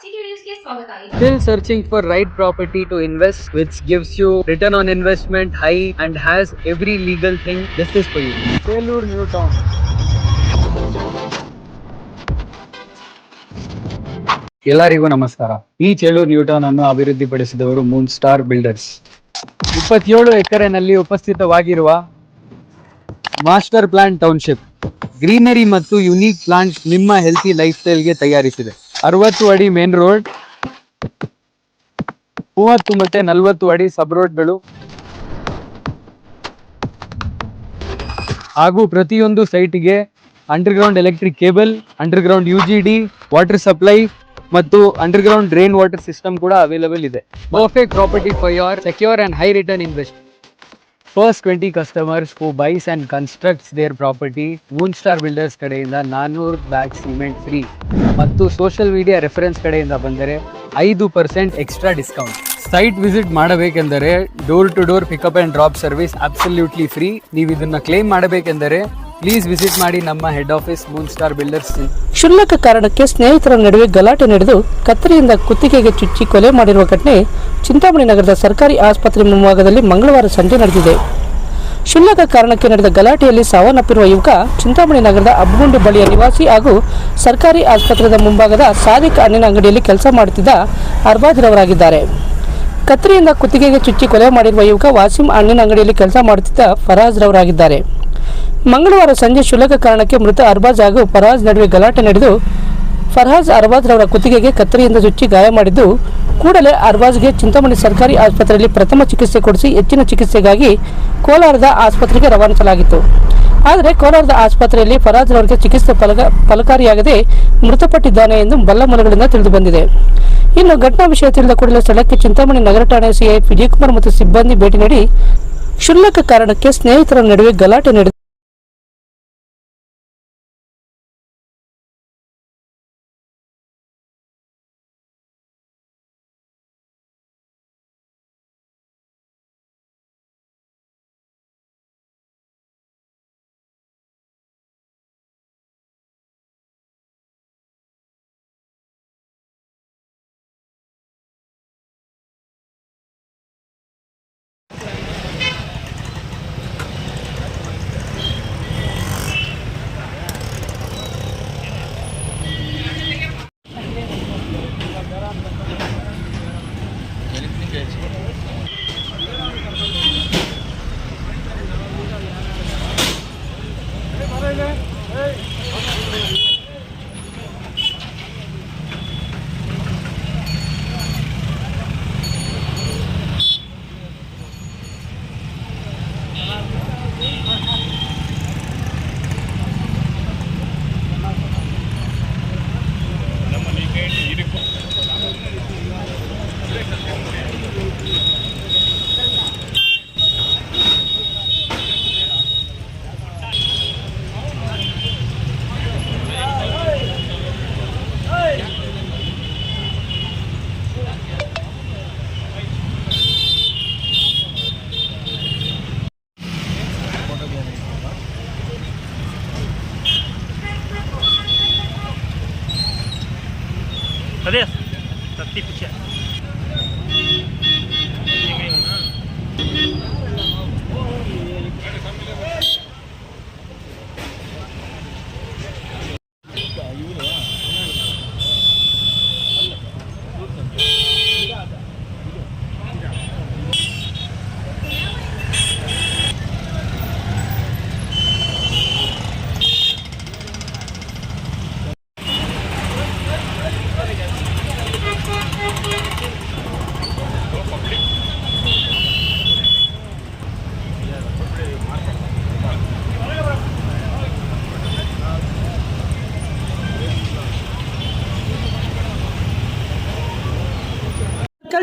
Still searching for right property to invest, which gives you return on investment high and has every legal thing. This is for you. Salur New Town. ಎಲ್ಲರಿಗೂ ನಮಸ್ಕಾರ ಈ Chelur Newton ಅನ್ನು ಅಭಿವೃದ್ಧಿಪಡಿಸಿದವರು Moon star builders ಇಪ್ಪತ್ತೇಳು ಎಕರೆನಲ್ಲಿ ಉಪಸ್ಥಿತವಾಗಿರುವ master plant township greenery ಮತ್ತು unique plant ನಿಮ್ಮ healthy ಲೈಫ್ ಸ್ಟೈಲ್ಗೆ ತಯಾರಿಸಿದೆ ಅರವತ್ತು ಅಡಿ ಮೇನ್ ರೋಡ್ ಮೂವತ್ತು ಮತ್ತೆ ನಲವತ್ತು ಅಡಿ ಸಬ್ ರೋಡ್ಗಳು ಹಾಗೂ ಪ್ರತಿಯೊಂದು ಸೈಟ್ಗೆ underground electric cable underground U G D water supply ಮತ್ತು ಅಂಡರ್ಗ್ರೌಂಡ್ ಡ್ರೈನ್ ವಾಟರ್ ಸಿಸ್ಟಮ್ ಕೂಡ ಅವೈಲೇಬಲ್ ಇದೆ. Perfect property for your secure and high return invest first twenty customers who buys and constructs their property moon star builders ಕಡೆಯಿಂದ ನಾನ್ನೂರು bag cement free ಮತ್ತು social media reference ಕಡೆಯಿಂದ ಬಂದರೆ ಐದು percent extra discount site visit ಮಾಡಬೇಕೆಂದರೆ door to door pickup and drop service absolutely free ನೀವು ಇದನ್ನು claim ಮಾಡಬೇಕೆಂದರೆ ಪ್ಲೀಸ್ ವಿಸಿಟ್ ಮಾಡಿ ನಮ್ಮ head office moon star builders ಕ್ಷುಲ್ಲಕ ಕಾರಣಕ್ಕೆ ಸ್ನೇಹಿತರ ನಡುವೆ ಗಲಾಟೆ ನಡೆದು ಕತ್ತರಿಯಿಂದ ಕುತ್ತಿಗೆಗೆ ಚುಚ್ಚಿ ಕೊಲೆ ಮಾಡಿರುವ ಘಟನೆ ಚಿಂತಾಮಣಿ ನಗರದ ಸರ್ಕಾರಿ ಆಸ್ಪತ್ರೆ ಮುಂಭಾಗದಲ್ಲಿ ಮಂಗಳವಾರ ಸಂಜೆ ನಡೆದಿದೆ. ಕ್ಷುಲ್ಲಕ ಕಾರಣಕ್ಕೆ ನಡೆದ ಗಲಾಟೆಯಲ್ಲಿ ಸಾವನ್ನಪ್ಪಿರುವ ಯುವಕ ಚಿಂತಾಮಣಿ ನಗರದ ಅಬ್ಬಗುಂಡಿ ಬಳಿಯ ನಿವಾಸಿ ಹಾಗೂ ಸರ್ಕಾರಿ ಆಸ್ಪತ್ರೆಯ ಮುಂಭಾಗದ ಸಾದಿಕ್ ಹಣ್ಣಿನ ಅಂಗಡಿಯಲ್ಲಿ ಕೆಲಸ ಮಾಡುತ್ತಿದ್ದ ಅರ್ಬಾಜ್ರವರಾಗಿದ್ದಾರೆ ಕತ್ತರಿಯಿಂದ ಕುತ್ತಿಗೆಗೆ ಚುಚ್ಚಿ ಕೊಲೆ ಮಾಡಿರುವ ಯುವಕ ವಾಸಿಂ ಹಣ್ಣಿನ ಅಂಗಡಿಯಲ್ಲಿ ಕೆಲಸ ಮಾಡುತ್ತಿದ್ದ ಫರಾಜ್ ರವರಾಗಿದ್ದಾರೆ. ಮಂಗಳವಾರ ಸಂಜೆ ಶುಲ್ಕ ಕಾರಣಕ್ಕೆ ಮೃತ ಅರ್ಬಾಜ್ ಹಾಗೂ ಫರಾಜ್ ನಡುವೆ ಗಲಾಟೆ ನಡೆದು ಫರ್ಹಾಜ್ ಅರ್ಬಾಜ್ ರವರ ಕುತ್ತಿಗೆಗೆ ಕತ್ತರಿಯಿಂದ ಚುಚ್ಚಿ ಗಾಯ ಮಾಡಿದ್ದು, ಕೂಡಲೇ ಅರ್ಬಾಜ್ಗೆ ಚಿಂತಾಮಣಿ ಸರ್ಕಾರಿ ಆಸ್ಪತ್ರೆಯಲ್ಲಿ ಪ್ರಥಮ ಚಿಕಿತ್ಸೆ ಕೊಡಿಸಿ ಹೆಚ್ಚಿನ ಚಿಕಿತ್ಸೆಗಾಗಿ ಕೋಲಾರದ ಆಸ್ಪತ್ರೆಗೆ ರವಾನಿಸಲಾಗಿತ್ತು. ಆದರೆ ಕೋಲಾರದ ಆಸ್ಪತ್ರೆಯಲ್ಲಿ ಫರಾಜ್ ರವರಿಗೆ ಚಿಕಿತ್ಸೆ ಫಲಕ ಫಲಕಾರಿಯಾಗದೆ ಮೃತಪಟ್ಟಿದ್ದಾನೆ ಎಂದು ಬಲ್ಲ ಮೂಲಗಳಿಂದ ತಿಳಿದು ಬಂದಿದೆ. ಇನ್ನು ಘಟನಾ ವಿಷಯ ತಿಳಿದ ಕೂಡಲೇ ಸ್ಥಳಕ್ಕೆ ಚಿಂತಾಮಣಿ ನಗರ ಠಾಣೆ ಸಿಐ ವಿಜಯಕುಮಾರ್ ಮತ್ತು ಸಿಬ್ಬಂದಿ ಭೇಟಿ ನೀಡಿ, ಕ್ಷುಲ್ಲಕ ಕಾರಣಕ್ಕೆ ಸ್ನೇಹಿತರ ನಡುವೆ ಗಲಾಟೆ ನಡೆದು there? પ્રદેશ શક્તિ પૂછ્યા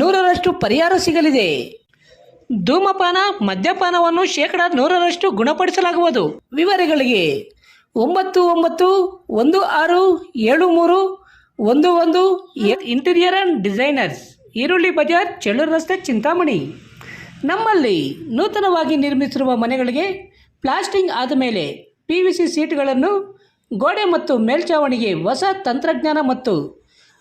ನೂರರಷ್ಟು ಪರಿಹಾರ ಸಿಗಲಿದೆ. ಧೂಮಪಾನ, ಮದ್ಯಪಾನವನ್ನು ಶೇಕಡ ನೂರರಷ್ಟು ಗುಣಪಡಿಸಲಾಗುವುದು. ವಿವರಗಳಿಗೆ ಒಂಬತ್ತು ಒಂಬತ್ತು ಒಂದು ಆರು ಏಳು ಮೂರು ಒಂದು ಒಂದು ಇಂಟೀರಿಯರ್ ಆ್ಯಂಡ್ ಡಿಸೈನರ್ಸ್ ಈರುಳ್ಳಿ ಬಜಾರ್, ಚೆಳ್ಳೂರು ರಸ್ತೆ, ಚಿಂತಾಮಣಿ. ನಮ್ಮಲ್ಲಿ ನೂತನವಾಗಿ ನಿರ್ಮಿಸಿರುವ ಮನೆಗಳಿಗೆ ಪ್ಲಾಸ್ಟಿಂಗ್ ಆದ ಮೇಲೆ ಪಿ ವಿ ಸಿ ಸೀಟ್ಗಳನ್ನು ಗೋಡೆ ಮತ್ತು ಮೇಲ್ಛಾವಣಿಗೆ ಹೊಸ ತಂತ್ರಜ್ಞಾನ ಮತ್ತು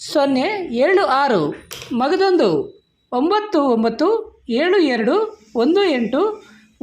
ಸೊನ್ನೆ ಏಳು ಆರು. ಮಗದೊಂದು ಒಂಬತ್ತು ಒಂಬತ್ತು ಏಳು ಎರಡು ಒಂದು ಎಂಟು